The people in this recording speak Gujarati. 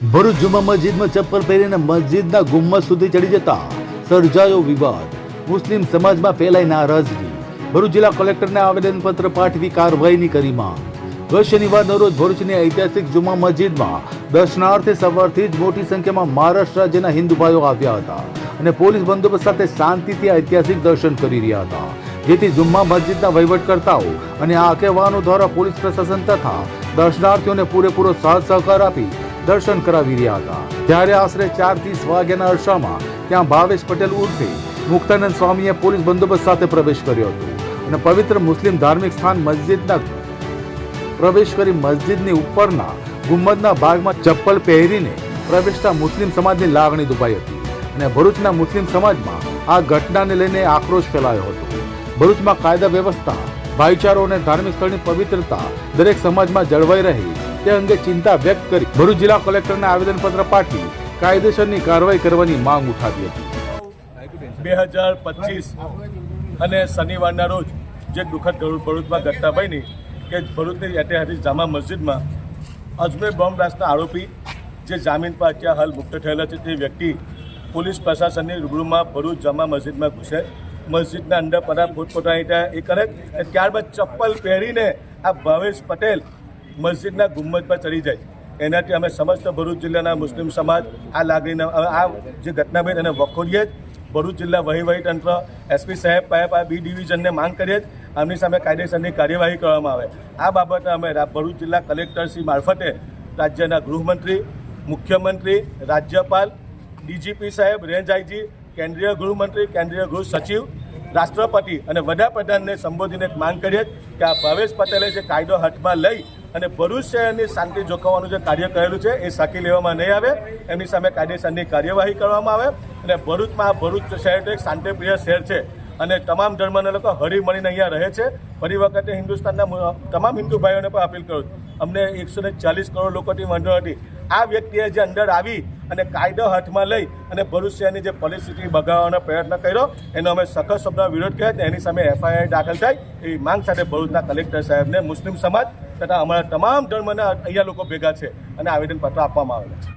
ભરૂચ જુમા મસ્જિદમાં ચપ્પલ પહેરીને મસ્જિદના ગુમ્મત સુધી ચડી જતા સર્જાયો વિવાદ. મુસ્લિમ સમાજમાં ફેલાઈ નારાજગી. ભરૂચ જિલ્લા કલેક્ટરને આવેદનપત્ર પાઠવી કાર્યવાહીની કરી માંગ. ગત શનિવારના રોજ ભરૂચની ઐતિહાસિક જુમા મસ્જિદમાં દર્શનાર્થે સવારથી જ મોટી સંખ્યામાં મહારાષ્ટ્ર રાજ્યના હિન્દુ ભાઈઓ આવ્યા હતા અને પોલીસ બંદોબસ્ત સાથે શાંતિથી ઐતિહાસિક દર્શન કરી રહ્યા હતા. જેથી જુમ્મા મસ્જિદના વહીવટકર્તાઓ અને આગેવાનો દ્વારા પોલીસ પ્રશાસન તથા દર્શનાર્થીઓને પૂરેપૂરો સાથ સહકાર આપી દર્શન કરાવી રહ્યા હતા. ત્યારે આશરે ચાર ત્રીસ વાગ્યાના અરસામાં ત્યાં ભાવેશ પટેલ ઉર્ફે મુક્તાનંદ સ્વામીએ પોલીસ બંદોબસ્ત સાથે પ્રવેશ કર્યો હતો અને પવિત્ર મુસ્લિમ ધાર્મિક સ્થાન મસ્જિદના પ્રવેશ કરી મસ્જિદની ઉપરના ગુમ્મદના ભાગમાં ચપ્પલ પહેરીને પ્રવેશતા મુસ્લિમ સમાજની લાગણી દુભાઈ હતી અને ભરૂચના મુસ્લિમ સમાજમાં આ ઘટનાને લઈને આક્રોશ ફેલાયો હતો. ભરૂચમાં કાયદા વ્યવસ્થા, ભાઈચારો અને ધાર્મિક સ્થળની પવિત્રતા દરેક સમાજમાં જળવાઈ રહે તે અંગે ચિંતા વ્યક્ત કરી ભરૂચ જિલ્લા કલેક્ટરને આવેદનપત્ર પાઠવી કાયદેસરની કાર્યવાહી કરવાની માંગ ઉઠાવી હતી. બે હજાર પચીસ અને શનિવારના રોજ જે દુઃખદ ભરૂ- ભરૂચમાં ઘટના બની કે ભરૂચની ઐતિહાસિક જામા મસ્જિદમાં અજમેર બોમ્બ બ્લાસ્ટના આરોપી જે જામીન પર અત્યારે હાલ મુક્ત થયેલા છે તે વ્યક્તિ પોલીસ પ્રશાસનની રૂબરૂમાં ભરૂચ જામા મસ્જિદમાં ઘૂસે. મસ્જિદના અંદર પરા પોતપોતાની ત્યાં એ કરે ત્યારબાદ ચપ્પલ પહેરીને આ ભાવેશ પટેલ મસ્જિદના ગુમ્મત પર ચડી જાય. એનાથી અમે સમસ્ત ભરૂચ જિલ્લાના મુસ્લિમ સમાજ આ લાગણીના, આ જે ઘટના બની એને વખોડીએ જ ભરૂચ જિલ્લા વહીવટીતંત્ર એસપી સાહેબ પાસે આ બી ડિવિઝનને માંગ કરીએ જ આમની સામે કાયદેસરની કાર્યવાહી કરવામાં આવે. આ બાબતે અમે ભરૂચ જિલ્લા કલેક્ટરશ્રી મારફતે રાજ્યના ગૃહમંત્રી, મુખ્યમંત્રી, રાજ્યપાલ, ડીજીપી સાહેબ, રેન્જ આઈજી, કેન્દ્રીય ગૃહમંત્રી, કેન્દ્રીય ગૃહ સચિવ, રાષ્ટ્રપતિ અને વડાપ્રધાનને સંબોધીને માંગ કરીએ કે આ ભાવેશ પટેલે જે કાયદો હાથમાં લઈ અને ભરૂચ શહેરની શાંતિ જોખવાનું જે કાર્ય કરેલું છે, એ સાકી લેવામાં નહીં આવે. એમની સામે કાયદેસરની કાર્યવાહી કરવામાં આવે. અને ભરૂચમાં ભરૂચ શહેર તો એક શાંતિપ્રિય શહેર છે. અને તમામ ધર્મના લોકો હળીમળીને અહીંયા રહે છે. ફરી વખતે હિન્દુસ્તાનના તમામ હિન્દુ ભાઈઓને પણ અપીલ કરું અમને એકસો ચાલીસ કરોડ લોકોથી વાંધો નથી આ વ્યક્તિએ જે અંદર આવી અને કાયદો હાથમાં લઈ અને ભરૂચ જે પરિસ્થિતિ બગાડવાનો પ્રયત્ન કર્યો, એનો અમે સખત શબ્દમાં વિરોધ કર્યો એની સામે એફઆઈઆર દાખલ થાય એવી માંગ સાથે ભરૂચના કલેક્ટર સાહેબને મુસ્લિમ સમાજ તથા અમારા તમામ ધર્મના અહીંયા લોકો ભેગા છે અને આવેદનપત્ર આપવામાં આવેલા છે.